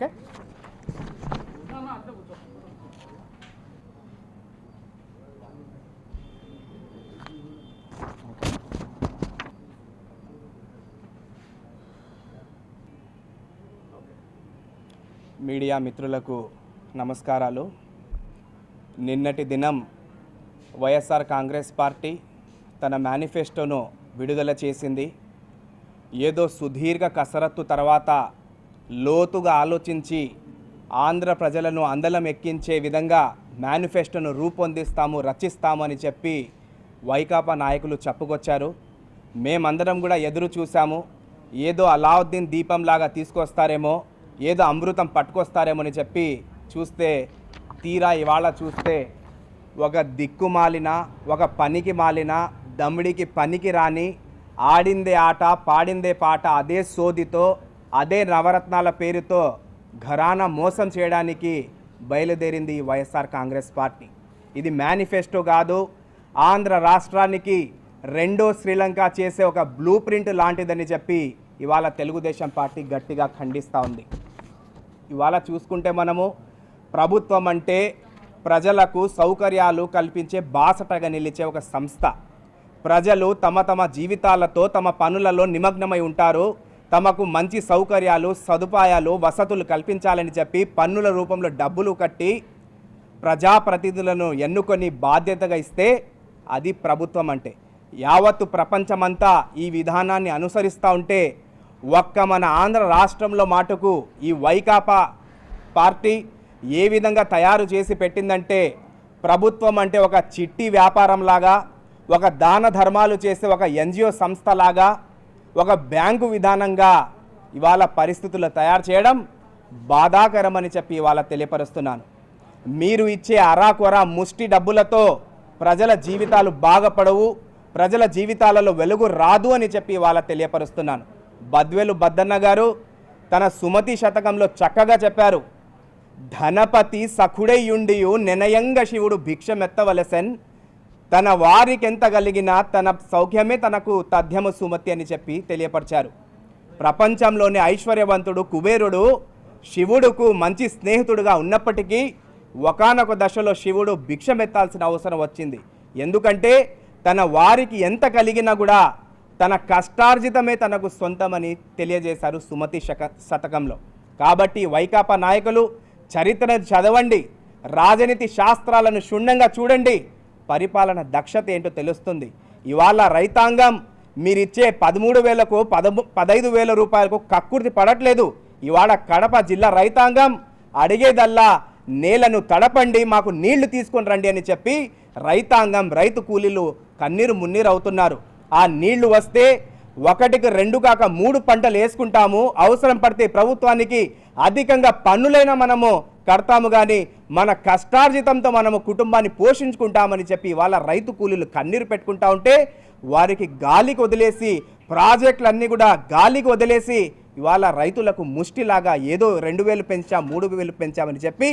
Okay? Media మిత్రులకు నమస్కారాలు. నిన్నటి దినం వైఎస్ఆర్ కాంగ్రెస్ పార్టీ తన మేనిఫెస్టోను విడుదల చేసింది. ఏదో సుదీర్ఘ కసరత్తు తర్వాత లోతుగా ఆలోచించి ఆంధ్ర ప్రజలను అందలం ఎక్కించే విధంగా మేనిఫెస్టోను రూపొందిస్తాము రచిస్తామని చెప్పి వైకాపా నాయకులు చెప్పుకొచ్చారు. మేమందరం కూడా ఎదురు చూసాము ఏదో అలావుద్దీన్ దీపంలాగా తీసుకొస్తారేమో ఏదో అమృతం పట్టుకొస్తారేమో అని చెప్పి చూస్తే తీరా ఇవాళ చూస్తే ఒక దిక్కు మాలిన ఒక పనికి మాలిన దమ్మిడికి పనికి రాని ఆడిందే ఆట పాడిందే పాట అదే సోదితో అదే నవరత్నాల పేరుతో ఘరానా మోసం చేయడానికి బయలుదేరింది ఈ వైఎస్ఆర్ కాంగ్రెస్ పార్టీ. ఇది మేనిఫెస్టో కాదు ఆంధ్ర రాష్ట్రానికి రెండో శ్రీలంక చేసే ఒక బ్లూ ప్రింట్ లాంటిదని చెప్పి ఇవాళ తెలుగుదేశం పార్టీ గట్టిగా ఖండిస్తూ ఉంది. ఇవాళ చూసుకుంటే మనము ప్రభుత్వం అంటే ప్రజలకు సౌకర్యాలు కల్పించే బాసటగా నిలిచే ఒక సంస్థ. ప్రజలు తమ తమ జీవితాలతో తమ పనులలో నిమగ్నమై ఉంటారు. తమకు మంచి సౌకర్యాలు సదుపాయాలు వసతులు కల్పించాలని చెప్పి పన్నుల రూపంలో డబ్బులు కట్టి ప్రజాప్రతినిధులను ఎన్నుకొని బాధ్యతగా ఇస్తే అది ప్రభుత్వం అంటే. యావత్తు ప్రపంచమంతా ఈ విధానాన్ని అనుసరిస్తూ ఉంటే ఒక్క మన ఆంధ్ర రాష్ట్రంలో మాటకు ఈ వైకాపా పార్టీ ఏ విధంగా తయారు చేసి పెట్టిందంటే ప్రభుత్వం అంటే ఒక చిట్టి వ్యాపారంలాగా ఒక దాన ధర్మాలు చేసే ఒక ఎన్జిఓ సంస్థలాగా ఒక బ్యాంకు విధానంగా ఇవాళ పరిస్థితులు తయారు చేయడం బాధాకరమని చెప్పి ఇవాళ తెలియపరుస్తున్నాను. మీరు ఇచ్చే అరాకొర ముష్టి డబ్బులతో ప్రజల జీవితాలు బాగపడవు ప్రజల జీవితాలలో వెలుగు రాదు అని చెప్పి ఇవాళ తెలియపరుస్తున్నాను. బద్వేలు బద్దన్న గారు తన సుమతి శతకంలో చక్కగా చెప్పారు ధనపతి సఖుడయ్యుండియు నినయంగ శివుడు భిక్షమెత్తవలసెన్ తన వారికెంత కలిగినా తన సౌఖ్యమే తనకు తథ్యము సుమతి అని చెప్పి తెలియపరిచారు. ప్రపంచంలోని ఐశ్వర్యవంతుడు కుబేరుడు శివుడుకు మంచి స్నేహితుడుగా ఉన్నప్పటికీ ఒకానొక దశలో శివుడు భిక్షమెత్తాల్సిన అవసరం వచ్చింది. ఎందుకంటే తన వారికి ఎంత కలిగినా కూడా తన కష్టార్జితమే తనకు సొంతమని తెలియజేశారు సుమతి శక శతకంలో. కాబట్టి వైకాపా నాయకులు చరిత్రను చదవండి రాజనీతి శాస్త్రాలను క్షుణ్ణంగా చూడండి. పరిపాలన దక్షత ఏంటో తెలుస్తుంది. ఇవాళ రైతాంగం మీరిచ్చే పదమూడు వేలకు పదము పదైదు వేల రూపాయలకు కక్కుర్తి పడట్లేదు. ఇవాళ కడప జిల్లా రైతాంగం అడిగేదల్లా నేలను తడపండి మాకు నీళ్ళు తీసుకొని రండి అని చెప్పి రైతాంగం రైతు కూలీలు కన్నీరు మున్నీరు అవుతున్నారు. ఆ నీళ్ళు వస్తే ఒకటికి రెండు కాక మూడు పంటలు వేసుకుంటాము. అవసరం పడితే ప్రభుత్వానికి అధికంగా పన్నులైనా మనము కడతాము కానీ మన కష్టార్జితంతో మనము కుటుంబాన్ని పోషించుకుంటామని చెప్పి వాళ్ళ రైతు కూలీలు కన్నీరు పెట్టుకుంటా ఉంటే వారికి గాలికి వదిలేసి ప్రాజెక్టులన్నీ కూడా గాలికి వదిలేసి ఇవాళ రైతులకు ముష్టిలాగా ఏదో రెండు వేలు పెంచాం మూడు వేలు పెంచామని చెప్పి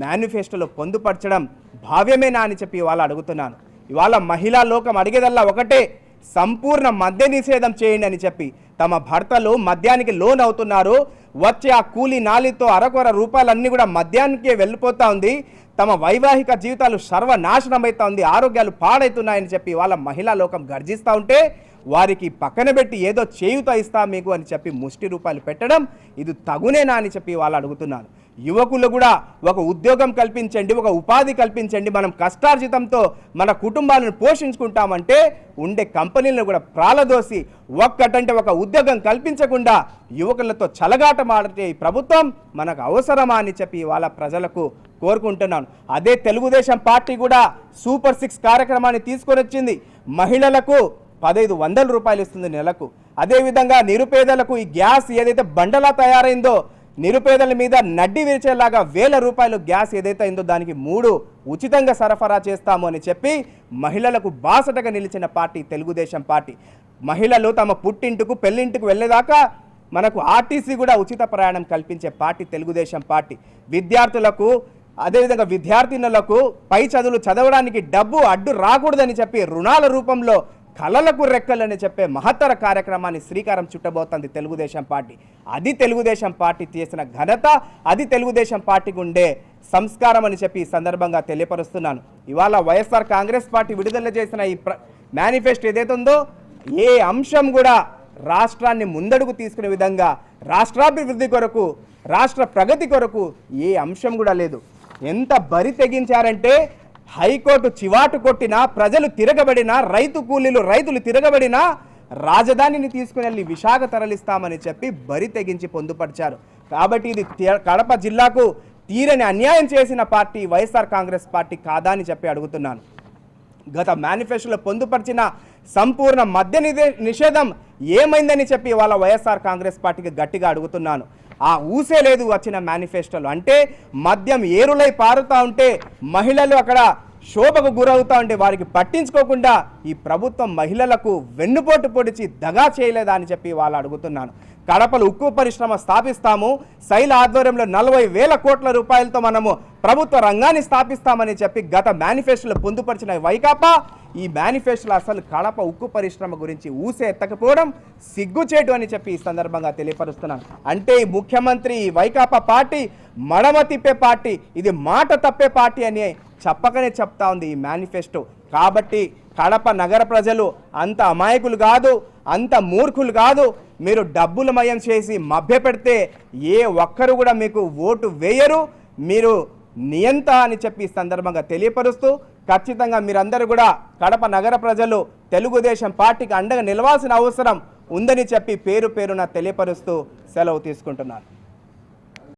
మేనిఫెస్టోలో పొందుపరచడం భావ్యమేనా అని చెప్పి ఇవాళ అడుగుతున్నాను. ఇవాళ మహిళా లోకం అడిగేదల్లా ఒకటే సంపూర్ణ మద్య నిషేధం చేయండి అని చెప్పి తమ భర్తలు మద్యానికి లోన్ అవుతున్నారు వచ్చే ఆ కూలి నాలితో అరకొర రూపాయలన్నీ కూడా మద్యానికే వెళ్ళిపోతా ఉంది. తమ వైవాహిక జీవితాలు సర్వనాశనం అవుతా ఉంది. ఆరోగ్యాలు పాడవుతున్నాయని చెప్పి వాళ్ళ మహిళా లోకం గర్జిస్తూ ఉంటే వారికి పక్కన పెట్టి ఏదో చేయుత ఇస్తా మీకు అని చెప్పి ముష్టి రూపాయలు పెట్టడం ఇది తగునేనా అని చెప్పి వాళ్ళు అడుగుతున్నారు. యువకులు కూడా ఒక ఉద్యోగం కల్పించండి ఒక ఉపాధి కల్పించండి మనం కష్టార్జితంతో మన కుటుంబాలను పోషించుకుంటామంటే ఉండే కంపెనీలను కూడా ప్రాలదోసి ఒక్కటంటే ఒక ఉద్యోగం కల్పించకుండా యువకులతో చలగాట మాడే ప్రభుత్వం మనకు అవసరమా అని చెప్పి వాళ్ళ ప్రజలకు కోరుకుంటున్నాను. అదే తెలుగుదేశం పార్టీ కూడా సూపర్ సిక్స్ కార్యక్రమాన్ని తీసుకొని వచ్చింది. మహిళలకు పదహైదు వందల రూపాయలు ఇస్తుంది నెలకు. అదేవిధంగా నిరుపేదలకు ఈ గ్యాస్ ఏదైతే బండలా తయారైందో నిరుపేదల మీద నడ్డి విరిచేలాగా వేల రూపాయలు గ్యాస్ ఏదైతే అయిందో దానికి మూడు ఉచితంగా సరఫరా చేస్తాము అని చెప్పి మహిళలకు బాసటగా నిలిచిన పార్టీ తెలుగుదేశం పార్టీ. మహిళలు తమ పుట్టింటికి పెళ్ళింటికి వెళ్ళేదాకా మనకు ఆర్టీసీ కూడా ఉచిత ప్రయాణం కల్పించే పార్టీ తెలుగుదేశం పార్టీ. విద్యార్థులకు అదేవిధంగా విద్యార్థినులకు పై చదువులు చదవడానికి డబ్బు అడ్డు రాకూడదని చెప్పి రుణాల రూపంలో కలలకు రెక్కలని చెప్పే మహత్తర కార్యక్రమాన్ని శ్రీకారం చుట్టబోతోంది తెలుగుదేశం పార్టీ. అది తెలుగుదేశం పార్టీ చేసిన ఘనత అది తెలుగుదేశం పార్టీకి ఉండే సంస్కారం అని చెప్పి ఈ సందర్భంగా తెలియపరుస్తున్నాను. ఇవాళ వైఎస్ఆర్ కాంగ్రెస్ పార్టీ విడుదల చేసిన ఈ మేనిఫెస్టో ఏదైతే ఉందో ఏ అంశం కూడా రాష్ట్రాన్ని ముందడుగు తీసుకునే విధంగా రాష్ట్రాభివృద్ధి కొరకు రాష్ట్ర ప్రగతి కొరకు ఏ అంశం కూడా లేదు. ఎంత బరి తెగించారంటే హైకోర్టు చివాటు కొట్టినా ప్రజలు తిరగబడినా రైతు కూలీలు రైతులు తిరగబడినా రాజధానిని తీసుకుని వెళ్ళి విశాఖ తరలిస్తామని చెప్పి బరి తెగించి పొందుపరిచారు. కాబట్టి ఇది కడప జిల్లాకు తీరని అన్యాయం చేసిన పార్టీ వైఎస్ఆర్ కాంగ్రెస్ పార్టీ కాదా అని చెప్పి అడుగుతున్నాను. గత మేనిఫెస్టోలో పొందుపరిచిన సంపూర్ణ మద్య నిషేధం ఏమైందని చెప్పి వాళ్ళ వైఎస్ఆర్ కాంగ్రెస్ పార్టీకి గట్టిగా అడుగుతున్నాను. ఆ ఊసే లేదు వచ్చిన మేనిఫెస్టోలో అంటే మద్యం ఏరులై పారుతూ ఉంటే మహిళలు అక్కడ శోభకు గురవుతా ఉంటే వారికి పట్టించుకోకుండా ఈ ప్రభుత్వం మహిళలకు వెన్నుపోటు పొడిచి దగా చేయలేదా అని చెప్పి వాళ్ళు అడుగుతున్నాను కడపలో ఉక్కు పరిశ్రమ స్థాపిస్తాము. శైల ఆధ్వర్యంలో నలభై వేల కోట్ల రూపాయలతో మనము ప్రభుత్వ రంగాన్ని స్థాపిస్తామని చెప్పి గత మేనిఫెస్టోలో పొందుపరిచిన వైకాపా ఈ మేనిఫెస్టోలో అసలు కడప ఉక్కు పరిశ్రమ గురించి ఊసే ఎత్తకపోవడం సిగ్గుచేటు అని చెప్పి ఈ సందర్భంగా తెలియపరుస్తున్నాను. అంటే ఈ ముఖ్యమంత్రి ఈ వైకాపా పార్టీ మడమ తిప్పే పార్టీ ఇది మాట తప్పే పార్టీ అని చెప్పకనే చెప్తా ఉంది ఈ మేనిఫెస్టో. కాబట్టి కడప నగర ప్రజలు అంత అమాయకులు కాదు అంత మూర్ఖులు కాదు. మీరు డబ్బులు మయం చేసి మభ్యపెడితే ఏ ఒక్కరు కూడా మీకు ఓటు వేయరు. మీరు నియంత అని చెప్పి సందర్భంగా తెలియపరుస్తూ ఖచ్చితంగా మీరందరూ కూడా కడప నగర ప్రజలు తెలుగుదేశం పార్టీకి అండగా నిలవాల్సిన అవసరం ఉందని చెప్పి పేరు పేరున తెలియపరుస్తూ సెలవు తీసుకుంటున్నాను.